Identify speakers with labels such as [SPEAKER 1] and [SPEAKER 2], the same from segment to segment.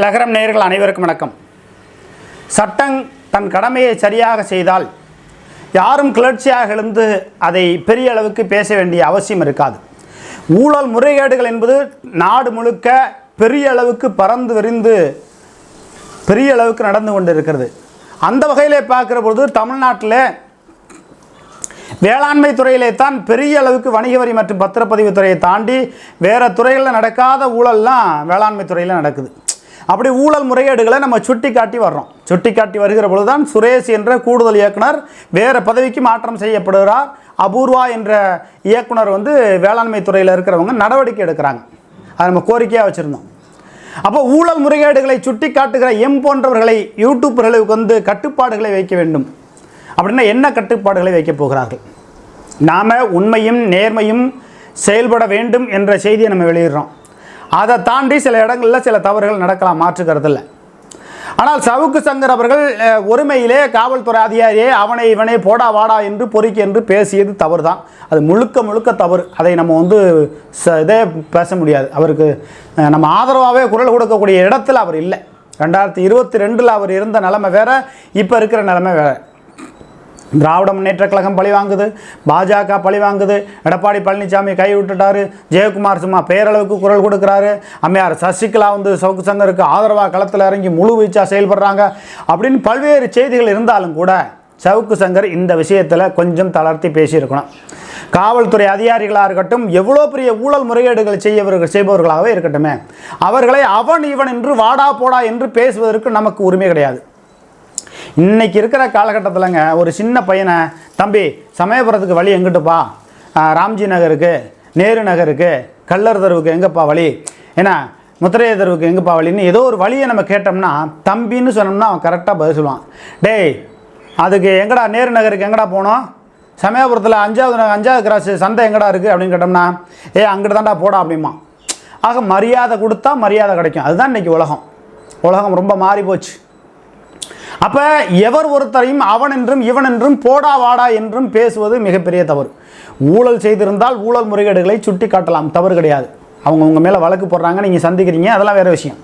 [SPEAKER 1] லகரம் நேயர்கள் அனைவருக்கும் வணக்கம். சட்டம் தன் கடமையை சரியாக செய்தால் யாரும் கிளர்ச்சியாக எழுந்து அதை பெரிய அளவுக்கு பேச வேண்டிய அவசியம் இருக்காது. ஊழல் முறைகேடுகள் என்பது நாடு முழுக்க பெரிய அளவுக்கு பறந்து விரிந்து பெரிய அளவுக்கு நடந்து கொண்டு இருக்கிறது அந்த வகையிலே பார்க்குற பொழுது தமிழ்நாட்டில் வேளாண்மை துறையிலே தான் பெரிய அளவுக்கு வணிக வரி மற்றும் பத்திரப்பதிவு துறையை தாண்டி வேறு துறைகளில் நடக்காத ஊழல்லாம் வேளாண்மை துறையில் நடக்குது. அப்படி ஊழல் முறைகேடுகளை நம்ம சுட்டி காட்டி வர்றோம். சுட்டி காட்டி வருகிற பொழுதுதான் சுரேஷ் என்ற கூடுதல் இயக்குனர் வேறு பதவிக்கு மாற்றம் செய்யப்படுகிறார். அபூர்வா என்ற இயக்குனர் வந்து வேளாண்மை துறையில் இருக்கிறவங்க நடவடிக்கை எடுக்கிறாங்க. அதை நம்ம கோரிக்கையாக வச்சுருந்தோம். அப்போ ஊழல் முறைகேடுகளை சுட்டி காட்டுகிற எம் போன்றவர்களை யூடியூபர்களுக்கு வந்து கட்டுப்பாடுகளை வைக்க வேண்டும். அப்படின்னா என்ன கட்டுப்பாடுகளை வைக்கப் போகிறார்கள்? நாம் உண்மையும் நேர்மையும் செயல்பட வேண்டும் என்ற செய்தியை நம்ம வெளியிடுறோம். அதை தாண்டி சில இடங்களில் சில தவறுகள் நடக்கலாம் மாற்றுக்கிறதில்ல ஆனால் சவுக்கு சங்கர் அவர்கள் ஒருமையிலே காவல்துறை அதிகாரியே அவனை இவனை போடா வாடா என்று பொறிக்க என்று பேசியது தவறு தான் அது முழுக்க முழுக்க தவறு. அதை நம்ம வந்து ச இதே பேச முடியாது. அவருக்கு நம்ம ஆதரவாகவே குரல் கொடுக்கக்கூடிய இடத்துல அவர் இல்லை. ரெண்டாயிரத்தி இருபத்தி ரெண்டில் அவர் இருந்த நிலமை வேற இப்போ இருக்கிற நிலமை வேறு. திராவிட முன்னேற்ற கழகம் பழி வாங்குது பாஜக பழி வாங்குது. எடப்பாடி பழனிசாமி கை விட்டுட்டாரு. ஜெயக்குமார் சும்மா பேரளவுக்கு குரல் கொடுக்குறாரு. அம்மையார் சசிகலா வந்து சவுக்கு சங்கருக்கு ஆதரவாக களத்தில் இறங்கி முழு வீச்சாக செயல்படுறாங்க. அப்படின்னு பல்வேறு செய்திகள் இருந்தாலும் கூட சவுக்கு சங்கர் இந்த விஷயத்தில் கொஞ்சம் தளர்த்தி பேசியிருக்கணும். காவல்துறை அதிகாரிகளாக இருக்கட்டும் எவ்வளோ பெரிய ஊழல் முறைகேடுகள் செய்யவர்கள் செய்பவர்களாகவே இருக்கட்டுமே. அவர்களை அவன் இவன் என்று வாடா போடா என்று பேசுவதற்கு நமக்கு உரிமை கிடையாது. இன்னைக்கு இருக்கிற காலகட்டத்திலங்க ஒரு சின்ன பையனை தம்பி சமயபுரத்துக்கு வழி எங்கிட்டுப்பா ராம்ஜி நகருக்கு நேரு நகருக்கு கல்லர் தெருவுக்கு எங்கேப்பா வழி? ஏன்னா முத்திரைய தெருவுக்கு எங்கேப்பா வழின்னு ஏதோ ஒரு வழியை நம்ம கேட்டோம்னா தம்பின்னு சொன்னோம்னா அவன் கரெக்டாக பதில் சொல்லுவான். டேய் அதுக்கு எங்கடா நேரு நகருக்கு எங்கடா போனோம்? சமயபுரத்தில் அஞ்சாவது அஞ்சாவது கிராஸ் சந்தை எங்கடா இருக்குது அப்படின்னு கேட்டோம்னா ஏ அங்கிட்டு தான்டா போடா அப்படிமா ஆக மரியாதை கொடுத்தா மரியாதை கிடைக்கும். அதுதான் இன்னைக்கு உலகம். உலகம் ரொம்ப மாறி போச்சு அப்ப எவர் ஒருத்தரையும் அவன் என்றும் இவன் என்றும் போடா வாடா என்றும் பேசுவது மிகப்பெரிய தவறு. ஊழல் செய்திருந்தால் ஊழல் முறைகேடுகளை சுட்டி காட்டலாம். தவறு கிடையாது. அவங்க உங்கள் மேலே வழக்கு போடுறாங்க நீங்கள் சந்திக்கிறீங்க அதெல்லாம் வேற விஷயம்.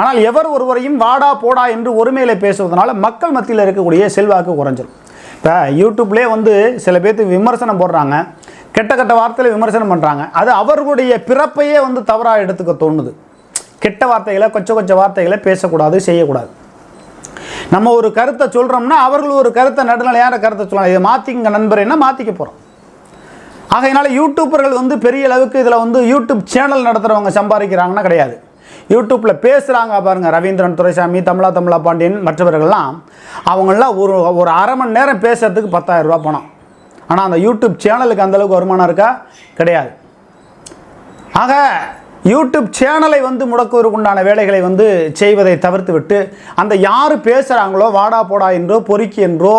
[SPEAKER 1] ஆனால் எவர் ஒருவரையும் வாடா போடா என்று ஒருமையில பேசுவதனால மக்கள் மத்தியில் இருக்கக்கூடிய செல்வாக்கு குறைஞ்சிரும். இப்போ யூடியூப்லேயே வந்து சில பேர்த்துக்கு விமர்சனம் போடுறாங்க. கெட்ட கெட்ட வார்த்தையில் விமர்சனம் பண்ணுறாங்க அது அவர்களுடைய பிறப்பையே வந்து தவறாக எடுத்துக்க தோணுது. கெட்ட வார்த்தைகளை கொச்ச கொச்ச வார்த்தைகளை பேசக்கூடாது செய்யக்கூடாது. நம்ம ஒரு கருத்தை சொல்கிறோம்னா அவர்கள் ஒரு கருத்தை நடுநிலையான கருத்தை சொல்லலாம் இதை மாற்றிங்க என்ன மாற்றிக்க போகிறோம் ஆகையினால யூடியூப்பர்கள் வந்து பெரிய அளவுக்கு இதில் வந்து யூடியூப் சேனல் நடத்துகிறவங்க சம்பாதிக்கிறாங்கன்னா கிடையாது. யூடியூப்பில் பேசுகிறாங்க பாருங்கள் ரவீந்திரன் துரைசாமி தமிழா தமிழா பாண்டியன் மற்றவர்கள்லாம். அவங்களாம் ஒரு ஒரு அரை மணி நேரம் பேசுறதுக்கு பத்தாயிரம் பணம். ஆனால் அந்த யூடியூப் சேனலுக்கு அந்தளவுக்கு வருமானம் இருக்கா? கிடையாது. ஆக யூடியூப் சேனலை வந்து முடக்குவதற்கு உண்டான வேலைகளை வந்து செய்வதை தவிர்த்துவிட்டு அந்த யார் பேசுகிறாங்களோ வாடா போடா என்றோ பொறுக்கி என்றோ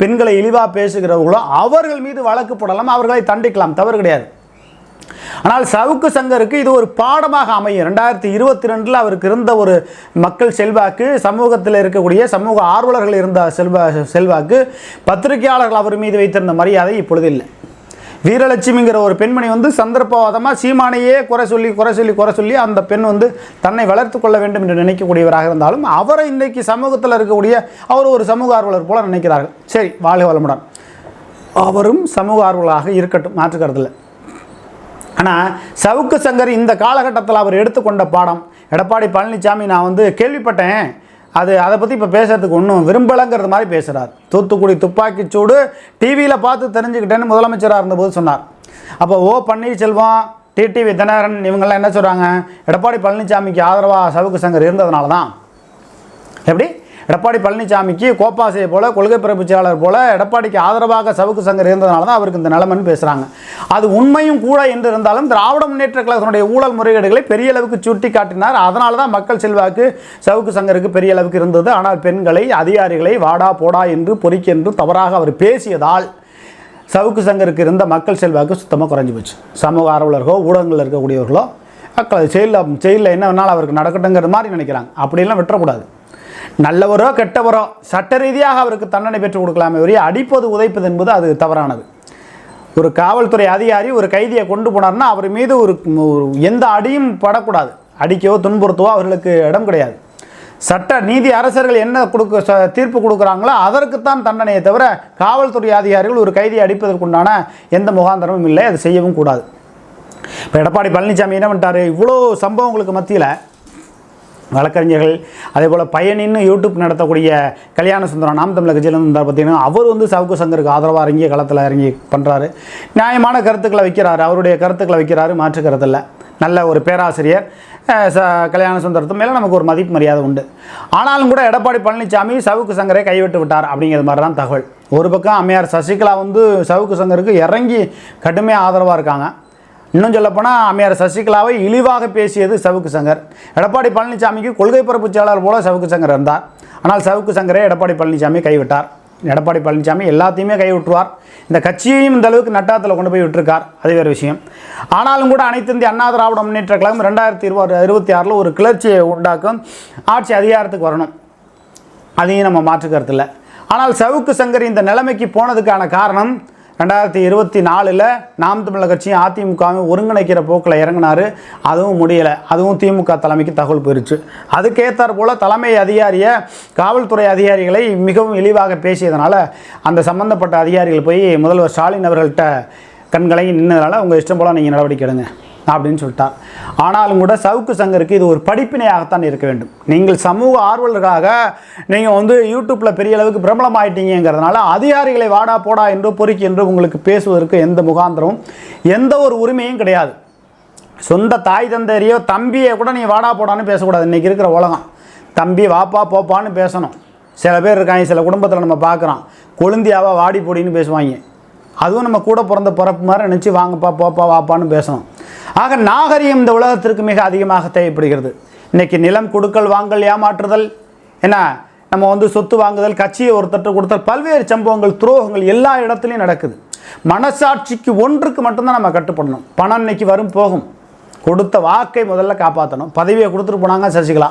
[SPEAKER 1] பெண்களை இழிவாக பேசுகிறவர்களோ அவர்கள் மீது வழக்கு போடலாம் அவர்களை தண்டிக்கலாம். தவறு கிடையாது. ஆனால் சவுக்கு சங்கருக்கு இது ஒரு பாடமாக அமையும். ரெண்டாயிரத்தி இருபத்தி ரெண்டில் அவருக்கு இருந்த ஒரு மக்கள் செல்வாக்கு சமூகத்தில் இருக்கக்கூடிய சமூக ஆர்வலர்கள் இருந்த செல்வா செல்வாக்கு பத்திரிகையாளர்கள் அவர் மீது வைத்திருந்த மரியாதை இப்பொழுது இல்லை. வீரலட்சுமிங்கிற ஒரு பெண்மணி வந்து சந்தர்ப்பவாதமாக சீமானையே குறை சொல்லி குறை சொல்லி குறை சொல்லி அந்த பெண் வந்து தன்னை வளர்த்து கொள்ள வேண்டும் என்று நினைக்கக்கூடியவராக இருந்தாலும் அவரை இன்றைக்கு சமூகத்தில் இருக்கக்கூடிய அவர் ஒரு சமூக ஆர்வலர் போல நினைக்கிறார்கள். சரி வாழ்க வளமுடன். அவரும் சமூக ஆர்வலாக இருக்கட்டும் மாற்றுக்கிறதில்லை ஆனால் சவுக்கு சங்கர் இந்த காலகட்டத்தில் அவர் எடுத்துக்கொண்ட பாடம் எடப்பாடி பழனிசாமி நான் வந்து கேள்விப்பட்டேன். அது அதை பற்றி இப்போ பேசுகிறதுக்கு ஒன்றும் விரும்பலைங்கிறது மாதிரி பேசுகிறார் தூத்துக்குடி துப்பாக்கி சூடு டிவியில் பார்த்து தெரிஞ்சுக்கிட்டேன்னு முதலமைச்சராக இருந்தபோது சொன்னார். அப்போ ஓ பன்னீர்செல்வம் டிடிவி தினகரன் இவங்கெல்லாம் என்ன சொல்கிறாங்க எடப்பாடி பழனிசாமிக்கு ஆதரவாக சவுக்கு சங்கர் இருந்ததுனால தான் எப்படி? எடப்பாடி பழனிசாமிக்கு கோப்பாசையை போல கொள்கை பிறப்பிச்சாளர் போல எடப்பாடிக்கு ஆதரவாக சவுக்கு சங்கர் இருந்ததுனால தான் அவருக்கு இந்த நிலைமைன்னு பேசுகிறாங்க அது உண்மையும் கூட என்று இருந்தாலும் திராவிட முன்னேற்ற கழகத்தினுடைய ஊழல் முறைகேடுகளை பெரிய அளவுக்கு சுட்டி காட்டினார் அதனால தான் மக்கள் செல்வாக்கு சவுக்கு சங்கருக்கு பெரிய அளவுக்கு இருந்தது. ஆனால் பெண்களை அதிகாரிகளை வாடா போடா என்று பொறிக்கு என்று தவறாக அவர் பேசியதால் சவுக்கு சங்கருக்கு இருந்த மக்கள் செல்வாக்கு சுத்தமாக குறைஞ்சி போச்சு. சமூக ஆர்வலர்களோ ஊடகங்களில் இருக்கக்கூடியவர்களோ மக்கள் செயலில் செயலில் என்ன வேணாலும் அவருக்கு நடக்கட்டுங்கிற மாதிரி நினைக்கிறாங்க. அப்படியெல்லாம் விட்டுறக்கூடாது. நல்லவரோ கெட்டவரோ சட்ட ரீதியாக அவருக்கு தண்டனை பெற்றுக் கொடுக்கலாமே ஒரே அடிப்பது உதைப்பது என்பது அது தவறானது. ஒரு காவல்துறை அதிகாரி ஒரு கைதியை கொண்டு போனார்னா அவர் மீது ஒரு எந்த அடியும் படக்கூடாது. அடிக்கவோ துன்புறுத்தவோ அவர்களுக்கு இடம் கிடையாது. சட்ட நீதி அரசர்கள் என்ன கொடுக்க ச- தீர்ப்பு கொடுக்குறாங்களோ அதற்குத்தான் தண்டனையை தவிர காவல்துறை அதிகாரிகள் ஒரு கைதியை அடிப்பதற்குண்டான எந்த முகாந்திரமும் இல்லை அது செய்யவும் கூடாது. இப்போ எடப்பாடி பழனிசாமி என்ன பண்ணிட்டார்? இவ்வளோ சம்பவங்களுக்கு மத்தியில் வழக்கறிஞர்கள் அதே போல் பயனின்னு யூடியூப் நடத்தக்கூடிய கல்யாண சுந்தரம் நாம் தமிழர் கட்சியிலேருந்து இருந்தார் பார்த்தீங்கன்னா அவர் வந்து சவுக்கு சங்கருக்கு ஆதரவாக இறங்கி களத்தில் இறங்கி பண்ணுறாரு நியாயமான கருத்துக்களை வைக்கிறாரு. அவருடைய கருத்துக்களை வைக்கிறாரு. மாற்று கருத்தில் நல்ல ஒரு பேராசிரியர். ச கல்யாண சுந்தரத்து மேலே நமக்கு ஒரு மதிப்பு மரியாதை உண்டு. ஆனாலும் கூட எடப்பாடி பழனிசாமி சவுக்கு சங்கரை கைவிட்டு விட்டார் அப்படிங்கிற மாதிரி தான் தகவல். ஒரு பக்கம் அம்மையார் சசிகலா வந்து சவுக்கு சங்கருக்கு இறங்கி கடுமையாக ஆதரவாக இருக்காங்க. இன்னும் சொல்லப்போனால் அம்மையார் சசிகலாவை இழிவாக பேசியது சவுக்கு சங்கர். எடப்பாடி பழனிசாமிக்கு கொள்கை பரப்பு செயலாளர் போல சவுக்கு சங்கர் இருந்தார். ஆனால் சவுக்கு சங்கரை எடப்பாடி பழனிசாமி கைவிட்டார். எடப்பாடி பழனிசாமி எல்லாத்தையுமே கைவிட்டுவார் இந்த கட்சியையும் இந்த அளவுக்கு நட்டாத்தில் கொண்டு போய் விட்டுருக்கார். அது வேறு விஷயம். ஆனாலும் கூட அனைத்து இந்திய அண்ணா திராவிட முன்னேற்ற கழகம் ரெண்டாயிரத்தி இருபது இருபத்தி ஆறில் ஒரு கிளர்ச்சியை உண்டாக்கும் ஆட்சி அதிகாரத்துக்கு வரணும். அதையும் நம்ம மாற்றுக்கிறது இல்லை. ஆனால் சவுக்கு சங்கர் இந்த நிலைமைக்கு போனதுக்கான காரணம் ரெண்டாயிரத்தி இருபத்தி நாலில் நாம் தமிழர் கட்சியும் அதிமுகவும் ஒருங்கிணைக்கிற போக்கில் இறங்கினார். அதுவும் முடியலை. அதுவும் திமுக தலைமைக்கு தகவல் போயிருச்சு. அதுக்கேற்றார் போல் தலைமை அதிகாரியை காவல்துறை அதிகாரிகளை மிகவும் இழிவாக பேசியதனால அந்த சம்பந்தப்பட்ட அதிகாரிகள் போய் முதல்வர் ஸ்டாலின் அவர்கள்ட்ட கண்களை நின்றதுனால உங்கள் இஷ்டம் போல் நீங்கள் நடவடிக்கை எடுங்க. அப்படின்னு சொல்லிட்டார் ஆனாலும் கூட சவுக்கு சங்கருக்கு இது ஒரு படிப்பினையாகத்தான் இருக்க வேண்டும். நீங்கள் சமூக ஆர்வலர்களாக நீங்கள் வந்து யூடியூப்பில் பெரிய அளவுக்கு பிரபலமாயிட்டீங்கிறதுனால அதிகாரிகளை வாடா போடா என்று பொறுக்கி என்று உங்களுக்கு பேசுவதற்கு எந்த முகாந்திரமும் எந்த ஒரு உரிமையும் கிடையாது. சொந்த தாய் தந்தையரையோ தம்பியை கூட நீ வாடா போடான்னு பேசக்கூடாது. இன்றைக்கி இருக்கிற உலகம். தம்பி வாப்பா போப்பான்னு பேசணும். சில பேர் இருக்காங்க சில குடும்பத்தில் நம்ம பார்க்குறோம். கொழுந்தியாவா வாடி பொடின்னு பேசுவாங்க. அதுவும் நம்ம கூட பிறந்த பிறப்பு மாதிரி நினச்சி வாங்கப்பா போப்பா வாப்பான்னு பேசணும். ஆக நாகரிகம் இந்த உலகத்திற்கு மிக அதிகமாக தேவைப்படுகிறது. இன்றைக்கி நிலம் கொடுக்கல் வாங்கல் ஏமாற்றுதல் என்ன? நம்ம வந்து சொத்து வாங்குதல் கட்சியை ஒருத்தட்டு கொடுத்தல் பல்வேறு சம்பவங்கள் துரோகங்கள் எல்லா இடத்துலையும் நடக்குது. மனசாட்சிக்கு ஒன்றுக்கு மட்டும்தான் நம்ம கட்டுப்படணும். பணம் இன்னைக்கு வரும் போகும். கொடுத்த வாக்கை முதல்ல காப்பாற்றணும் பதவியை கொடுத்துட்டு போனாங்க சசிகலா.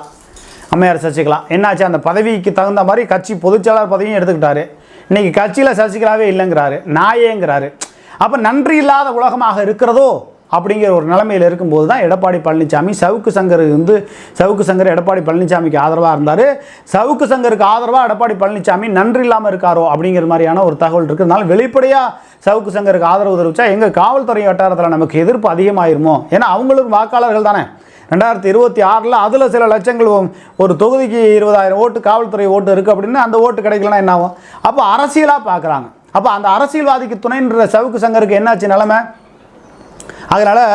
[SPEAKER 1] அம்மையார் சசிகலா. என்னாச்சு? அந்த பதவிக்கு தகுந்த மாதிரி கட்சி பொதுச்செயலாளர் பதவியும் எடுத்துக்கிட்டாரு. இன்னைக்கு கட்சியில் சசிகலாவே இல்லைங்கிறாரு. நாயேங்கிறாரு. அப்போ நன்றி இல்லாத உலகமாக இருக்கிறதோ? அப்படிங்கிற ஒரு நிலைமையில் இருக்கும்போது தான் எடப்பாடி பழனிசாமி சவுக்கு சங்கர் வந்து சவுக்கு சங்கர் எடப்பாடி பழனிசாமிக்கு ஆதரவாக இருந்தார். சவுக்கு சங்கருக்கு ஆதரவாக எடப்பாடி பழனிசாமி நன்றி இல்லாமல் இருக்காரோ அப்படிங்கிற மாதிரியான ஒரு தகவல் இருக்கிறதுனால வெளிப்படையாக சவுக்கு சங்கருக்கு ஆதரவு தெரிவித்தா எங்கள் காவல்துறை வட்டாரத்தில் நமக்கு எதிர்ப்பு அதிகமாயிருமோ? ஏன்னா அவங்களும் வாக்காளர்கள் தானே. ரெண்டாயிரத்தி இருபத்தி ஆறில் அதில் சில லட்சங்கள் ஒரு தொகுதிக்கு இருபதாயிரம் ஓட்டு காவல்துறை ஓட்டு இருக்குது அப்படின்னு அந்த ஓட்டு கிடைக்கலன்னா என்ன ஆகும்? அப்போ அரசியலாக பார்க்குறாங்க அப்போ அந்த அரசியல்வாதிக்கு துணைன்ற சவுக்கு சங்கருக்கு என்னாச்சு நிலமை? அதனால்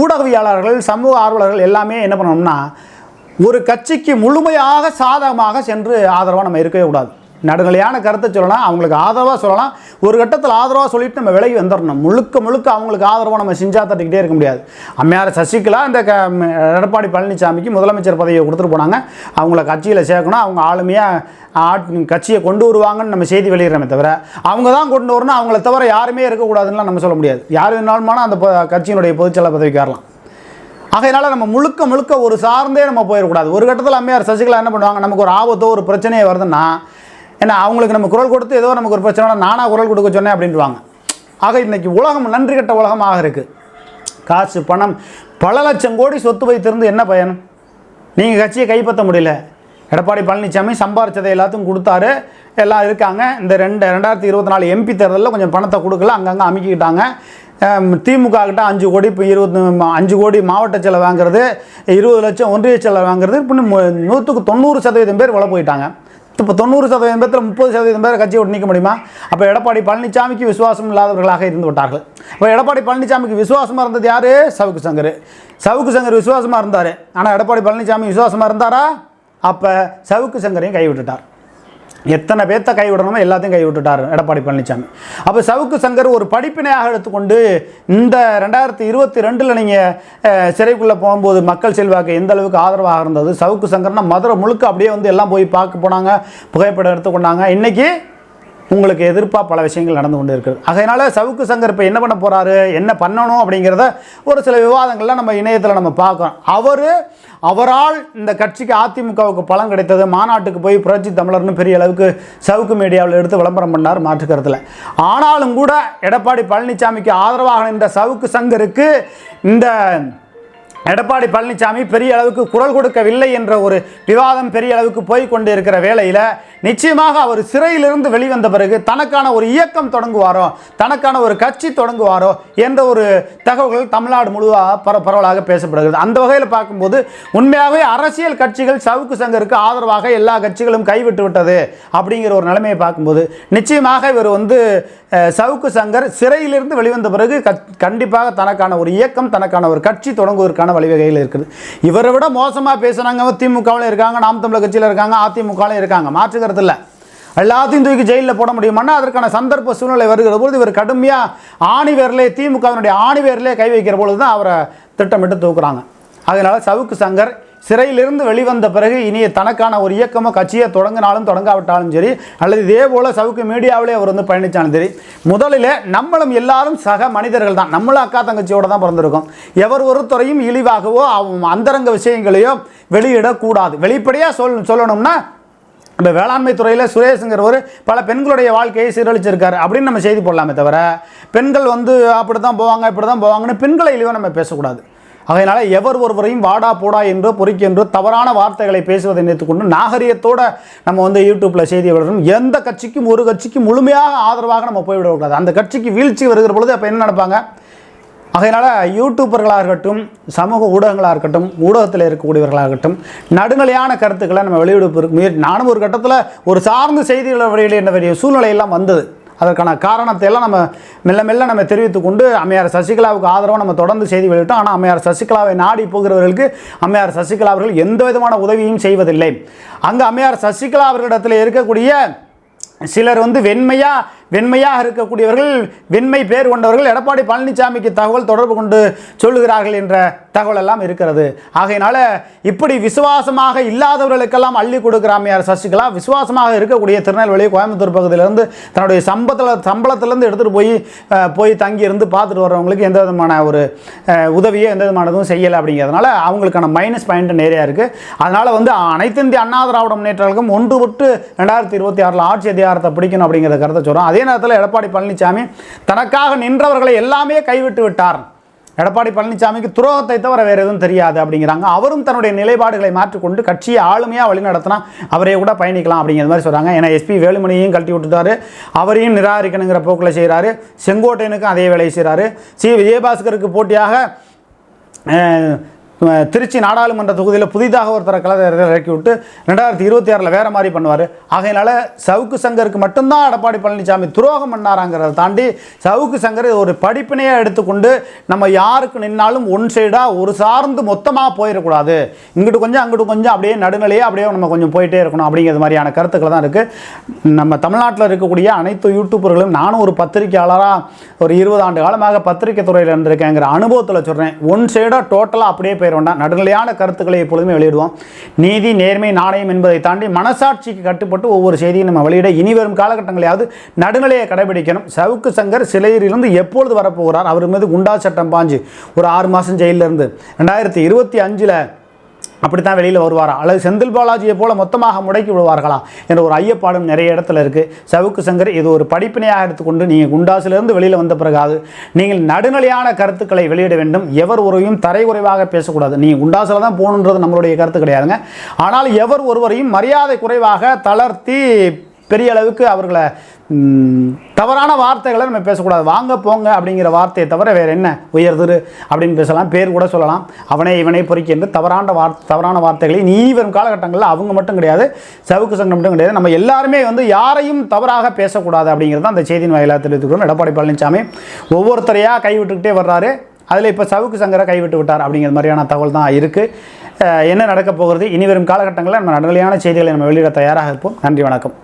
[SPEAKER 1] ஊடகவியலாளர்கள் சமூக ஆர்வலர்கள் எல்லாமே என்ன பண்ணணும்னா ஒரு கட்சிக்கு முழுமையாக சாதகமாக சென்று ஆதரவாக நம்ம இருக்கவே கூடாது. நடுநிலையான கருத்தை சொல்லலாம் அவங்களுக்கு ஆதரவாக சொல்லலாம். ஒரு கட்டத்தில் ஆதரவாக சொல்லிட்டு நம்ம விலகி வந்துடணும் முழுக்க முழுக்க அவங்களுக்கு ஆதரவாக நம்ம செஞ்சா தட்டிக்கிட்டே இருக்க முடியாது. அம்மையார் சசிகலா இந்த க எடப்பாடி பழனிசாமிக்கு முதலமைச்சர் பதவியை கொடுத்துட்டு போனாங்க. அவங்கள கட்சியில் சேர்க்கணும். அவங்க ஆளுமையாக ஆட் கட்சியை கொண்டு வருவாங்கன்னு நம்ம செய்தி வெளியிடறமே தவிர அவங்க தான் கொண்டு வரணும். அவங்கள தவிர யாருமே இருக்கக்கூடாதுன்னு நம்ம சொல்ல முடியாது. யார் வேணாலுமான அந்த கட்சியினுடைய பொதுச்செயலாளர் பதவிக்கு வரலாம். ஆகையினால நம்ம முழுக்க முழுக்க ஒரு சார்ந்தே நம்ம போயிடக்கூடாது. ஒரு கட்டத்தில் அம்மையார் சசிகலா என்ன பண்ணுவாங்க? நமக்கு ஒரு ஆபத்தோ ஒரு பிரச்சனையே வருதுன்னா ஏன்னா அவங்களுக்கு நம்ம குரல் கொடுத்து ஏதோ நமக்கு ஒரு பிரச்சனை நானாக குரல் கொடுக்க சொன்னேன் அப்படின்ட்டுவாங்க ஆக இன்றைக்கி உலகம் நன்றி கட்ட உலகமாக இருக்குது காசு பணம் பல லட்சம் கோடி சொத்து வைத்திருந்து என்ன பயன்? நீங்கள் கட்சியை கைப்பற்ற முடியல. எடப்பாடி பழனிசாமி சம்பாரிச்சதை எல்லாத்தையும் கொடுத்தாரு. எல்லாம் இருக்காங்க. இந்த ரெண்டு ரெண்டாயிரத்தி இருபத்தி நாலு எம்பி தேர்தலில் கொஞ்சம் பணத்தை கொடுக்கல. அங்கங்கே அமுக்கிக்கிட்டாங்க. திமுக கிட்ட அஞ்சு கோடி இப்போ இருபத்தி அஞ்சு கோடி மாவட்ட செலவு வாங்குறது இருபது லட்சம் ஒன்றிய செலவு வாங்குறது இப்போ நூற்றுக்கு தொண்ணூறு சதவீதம் பேர் உள்ள போயிட்டாங்க. இப்போ தொண்ணூறு சதவீதம் பேர்த்தில் முப்பது சதவீதம் பேர் கட்சியை விட்டு நிற்க முடியுமா? அப்போ எடப்பாடி பழனிசாமிக்கு விசுவாசம் இல்லாதவர்களாக இருந்து விட்டார்கள். இப்போ எடப்பாடி பழனிசாமிக்கு விசுவாசமாக இருந்தது யார்? சவுக்கு சங்கர். சவுக்கு சங்கர் விசுவாசமாக இருந்தார். ஆனால் எடப்பாடி பழனிசாமி விசுவாசமாக இருந்தாரா? அப்போ சவுக்கு சங்கரையும் கைவிட்டுட்டார். எத்தனை பேர்த்த கைவிடணுமோ எல்லாத்தையும் கைவிட்டுட்டார் எடப்பாடி பழனிசாமி அப்போ சவுக்கு சங்கர் ஒரு படிப்பினையாக எடுத்துக்கொண்டு இந்த ரெண்டாயிரத்தி இருபத்தி ரெண்டில் நீங்கள் சிறைக்குள்ளே போகும்போது மக்கள் செல்வாக்கு எந்த அளவுக்கு ஆதரவாக இருந்தது? சவுக்கு சங்கர்னா மதுரை முழுக்க அப்படியே வந்து எல்லாம் போய் பார்க்க போனாங்க புகைப்படம் எடுத்துக்கொண்டாங்க. இன்றைக்கி உங்களுக்கு எதிர்ப்பாக பல விஷயங்கள் நடந்து கொண்டு இருக்குது. அதனால் சவுக்கு சங்கர் இப்போ என்ன பண்ண போகிறாரு என்ன பண்ணணும் அப்படிங்கிறத ஒரு சில விவாதங்கள்லாம் நம்ம இணையத்தில் நம்ம பார்க்குறோம். அவர் அவரால் இந்த கட்சிக்கு அதிமுகவுக்கு பலம் கிடைத்தது மாநாட்டுக்கு போய் புரட்சி தமிழர்னு பெரிய அளவுக்கு சவுக்கு மீடியாவில் எடுத்து விளம்பரம் பண்ணார் மாற்றுக்கருத்தில். ஆனாலும் கூட எடப்பாடி பழனிசாமிக்கு ஆதரவாக நின்ற சவுக்கு சங்கருக்கு இந்த எடப்பாடி பழனிசாமி பெரிய அளவுக்கு குரல் கொடுக்கவில்லை என்ற ஒரு விவாதம் பெரிய அளவுக்கு போய் கொண்டு இருக்கிற வேளையில் நிச்சயமாக அவர் சிறையிலிருந்து வெளிவந்த பிறகு தனக்கான ஒரு இயக்கம் தொடங்குவாரோ தனக்கான ஒரு கட்சி தொடங்குவாரோ என்ற ஒரு தகவல்கள் தமிழ்நாடு முழுவாக பர பரவலாக பேசப்படுகிறது. அந்த வகையில் பார்க்கும்போது உண்மையாகவே அரசியல் கட்சிகள் சவுக்கு சங்கருக்கு ஆதரவாக எல்லா கட்சிகளும் கைவிட்டு விட்டது அப்படிங்கிற ஒரு நிலைமையை பார்க்கும்போது நிச்சயமாக இவர் வந்து சவுக்கு சங்கர் சிறையிலிருந்து வெளிவந்த பிறகு கண்டிப்பாக தனக்கான ஒரு இயக்கம் தனக்கான ஒரு கட்சி தொடங்குவதற்கான வழிவகைகள் இருக்குது. இவரை விட மோசமாக பேசுனாங்க திமுகவில் இருக்காங்க நாம் தமிழர் கட்சியில் இருக்காங்க அதிமுகவில் இருக்காங்க. மாற்றுக்கிறது இல்லை. எல்லாத்தையும் தூக்கி ஜெயிலில் போட முடியுமானா அதற்கான சந்தர்ப்ப சூழ்நிலை வருகிற பொழுது இவர் கடுமையாக ஆணிவேரிலே திமுகவினுடைய ஆணிவேரிலே கை வைக்கிற பொழுது தான் அவரை திட்டமிட்டு தூக்குறாங்க. அதனால சவுக்கு சங்கர் சிறையிலிருந்து வெளிவந்த பிறகு இனிய தனக்கான ஒரு இயக்கமோ கட்சியை தொடங்கினாலும் தொடங்காவிட்டாலும் சரி அல்லது இதே போல் சவுக்கு மீடியாவிலே அவர் வந்து பயணித்தாலும் சரி முதலில் நம்மளும் எல்லாரும் சக மனிதர்கள் தான். நம்மளும் அக்கா தங்கச்சியோட தான் பிறந்திருக்கோம். எவர் ஒருத்தரையும் இழிவாகவோ அந்தரங்க விஷயங்களையோ வெளியிடக்கூடாது. வெளிப்படையாக சொல் சொல்லணும்னா இப்போ வேளாண்மை துறையில் சுரேஷுங்கிறவர் பல பெண்களுடைய வாழ்க்கையை சீரழிச்சிருக்காரு. அப்படின்னு நம்ம செய்தி போடலாமே தவிர பெண்கள் வந்து அப்படி தான் போவாங்க இப்படி தான் போவாங்கன்னு பெண்களை இழிவாக நம்ம பேசக்கூடாது. அதனால் எவர் ஒருவரையும் வாடா போடா என்றோ பொறுக்கி தவறான வார்த்தைகளை பேசுவதை நினைத்துக்கொண்டு நாகரிகத்தோடு நம்ம வந்து யூடியூப்பில் செய்தி விடணும் எந்த கட்சிக்கும் ஒரு கட்சிக்கும் முழுமையாக ஆதரவாக நம்ம போய்விடக்கூடாது. அந்த கட்சிக்கு வீழ்ச்சி வருகிற பொழுது அப்போ என்ன நடப்பாங்க? அதனால் யூடியூப்பர்களாக இருக்கட்டும் சமூக ஊடகங்களாக இருக்கட்டும் ஊடகத்தில் இருக்கக்கூடியவர்களாக இருக்கட்டும் நடுநிலையான கருத்துக்களை நம்ம வெளியிடுவதற்கு முயற்சி நானும் ஒரு கட்டத்தில் ஒரு சார்ந்த செய்திகளை வெளியிட வேண்டிய சூழ்நிலை எல்லாம் வந்தது. அதற்கான காரணத்தை எல்லாம் நம்ம மெல்ல மெல்ல நம்ம தெரிவித்து கொண்டு அம்மையார் சசிகலாவுக்கு ஆதரவாக நம்ம தொடர்ந்து செய்தி வெளியிட்டோம். ஆனால் அம்மையார் சசிகலாவை நாடி போகிறவர்களுக்கு அம்மையார் சசிகலா அவர்கள் எந்த விதமான உதவியும் செய்வதில்லை. அங்கே அம்மையார் சசிகலா அவர்களிடத்தில் இருக்கக்கூடிய சிலர் வந்து வெண்மையாக வெண்மையாக இருக்கக்கூடியவர்கள் வெண்மை பேர் கொண்டவர்கள் எடப்பாடி பழனிசாமிக்கு தகவல் தொடர்பு கொண்டு சொல்லுகிறார்கள் என்ற தகவல் எல்லாம் இருக்கிறது. ஆகையினால இப்படி விசுவாசமாக இல்லாதவர்களுக்கெல்லாம் அள்ளி கொடுக்குற அம்மையார் சசிகலா விசுவாசமாக இருக்கக்கூடிய திருநெல்வேலி கோயம்புத்தூர் பகுதியிலிருந்து தன்னுடைய சம்பளத்தில் சம்பளத்திலேருந்து எடுத்துகிட்டு போய் போய் தங்கி இருந்து பார்த்துட்டு வர்றவங்களுக்கு எந்த விதமான ஒரு உதவியோ எந்த விதமானதும் செய்யலை அப்படிங்கிறதுனால அவங்களுக்கான மைனஸ் பாயிண்ட் நிறையா இருக்குது அதனால் வந்து அனைத்து இந்திய அண்ணா திராவிட முன்னேற்ற ஒன்று விட்டு ரெண்டாயிரத்தி இருபத்தி ஆறில் ஆட்சி அதிகாரத்தை பிடிக்கணும் அப்படிங்கிற கருத்தை சொல்கிறோம் அதே நேரத்தில் எடப்பாடி பழனிசாமி தனக்காக நின்றவர்களை எல்லாமே கைவிட்டு விட்டார். எடப்பாடி பழனிசாமிக்கு துரோகத்தை தவிர வேறு எதுவும் தெரியாது அப்படிங்கிறாங்க. அவரும் தன்னுடைய நிலைப்பாடுகளை மாற்றிக்கொண்டு கட்சியை ஆளுமையாக வழிநடத்தினா அவரே கூட பயணிக்கலாம் அப்படிங்கிற மாதிரி சொல்கிறாங்க ஏன்னா எஸ்பி வேலுமணியையும் கழட்டி விட்டுட்டாரு. அவரையும் நிராகரிக்கணுங்கிற போக்கில் செய்கிறாரு செங்கோட்டையனுக்கும் அதே வேலையை செய்கிறாரு சி. விஜயபாஸ்கருக்கு போட்டியாக திருச்சி நாடாளுமன்ற தொகுதியில் புதிதாக ஒருத்தரை கலரை இறக்கி விட்டு ரெண்டாயிரத்தி இருபத்தி ஆறில் வேறு மாதிரி பண்ணுவார். ஆகையினால சவுக்கு சங்கருக்கு மட்டும்தான் எடப்பாடி பழனிசாமி துரோகம் பண்ணாராங்கிறத தாண்டி சவுக்கு சங்கர் ஒரு படிப்பினையாக எடுத்துக்கொண்டு நம்ம யாருக்கு நின்னாலும் ஒன் சைடாக ஒரு சார்ந்து மொத்தமாக போயிடக்கூடாது. இங்கிட்டு கொஞ்சம் அங்கிட்டு கொஞ்சம் அப்படியே நடுநிலையே அப்படியே நம்ம கொஞ்சம் போயிட்டே இருக்கணும் அப்படிங்கிறது மாதிரியான கருத்துக்கள் தான் இருக்குது நம்ம தமிழ்நாட்டில் இருக்கக்கூடிய அனைத்து யூடியூபர்களும் நானும் ஒரு பத்திரிக்கையாளராக ஒரு இருபது ஆண்டு காலமாக பத்திரிக்கை துறையில் இருந்திருக்கேங்கிற அனுபவத்தில் சொல்கிறேன் ஒன் சைடாக டோட்டலாக அப்படியே போய் பேர் வேண்டாம். நடுநிலையான கருத்துக்களை எப்பொழுதுமே வெளியிடுவோம். நீதி நேர்மை நாணயம் என்பதை தாண்டி மனசாட்சிக்கு கட்டுப்பட்டு ஒவ்வொரு செய்தியும் நம்ம வெளியிட இனி வரும் காலகட்டங்களையாவது நடுநிலையை கடைபிடிக்கணும். சவுக்கு சங்கர் சிலையிலிருந்து எப்பொழுது வரப்போகிறார்? அவர் மீது குண்டா சட்டம் பாஞ்சு ஒரு ஆறு மாதம் ஜெயிலில் இருந்து. ரெண்டாயிரத்தி இருபத்தி அஞ்சில் அப்படித்தான் வெளியில் வருவாரா அல்லது செந்தில் பாலாஜியை போல மொத்தமாக முடக்கி விடுவார்களா என்ற ஒரு ஐயப்பாடும் நிறைய இடத்துல இருக்குது சவுக்கு சங்கர் இது ஒரு படிப்பினையாக எடுத்துக்கொண்டு நீங்கள் குண்டாசிலிருந்து வெளியில் வந்த பிறகாது. நீங்கள் நடுநிலையான கருத்துக்களை வெளியிட வேண்டும். எவர் ஒருவரையும் தரை குறைவாக பேசக்கூடாது. நீங்கள் குண்டாசில் தான் போகணுன்றது நம்மளுடைய கருத்து கிடையாதுங்க. ஆனால் எவர் ஒருவரையும் மரியாதை குறைவாக தளர்த்தி பெரிய அளவுக்கு அவர்களை தவறான வார்த்தைகளை நம்ம பேசக்கூடாது. வாங்க போங்க அப்படிங்கிற வார்த்தையை தவிர வேறு என்ன? உயர்திரு அப்படின்னு பேசலாம் பேர் கூட சொல்லலாம். அவனை இவனை பொறுக்கி என்று தவறான வார் தவறான வார்த்தைகளை நீ வரும் காலகட்டங்களில் அவங்க மட்டும் கிடையாது சவுக்கு சங்கம் மட்டும் கிடையாது. நம்ம எல்லாருமே வந்து யாரையும் தவறாக பேசக்கூடாது அப்படிங்கிறது அந்த செய்தியின் வாயிலாக தெரிவித்துக்கிறோம் எடப்பாடி பழனிசாமி ஒவ்வொருத்தரையாக கைவிட்டுக்கிட்டே வர்றாரு. அதில் இப்போ சவுக்கு சங்கரை கைவிட்டு விட்டார் அப்படிங்கிற மாதிரியான தகவல் தான் இருக்குது என்ன நடக்கப் போகிறது? இனி வரும் காலகட்டங்களில் நம்ம நடுநிலையான செய்திகளை நம்ம வெளியிட தயாராக இருப்போம். நன்றி வணக்கம்.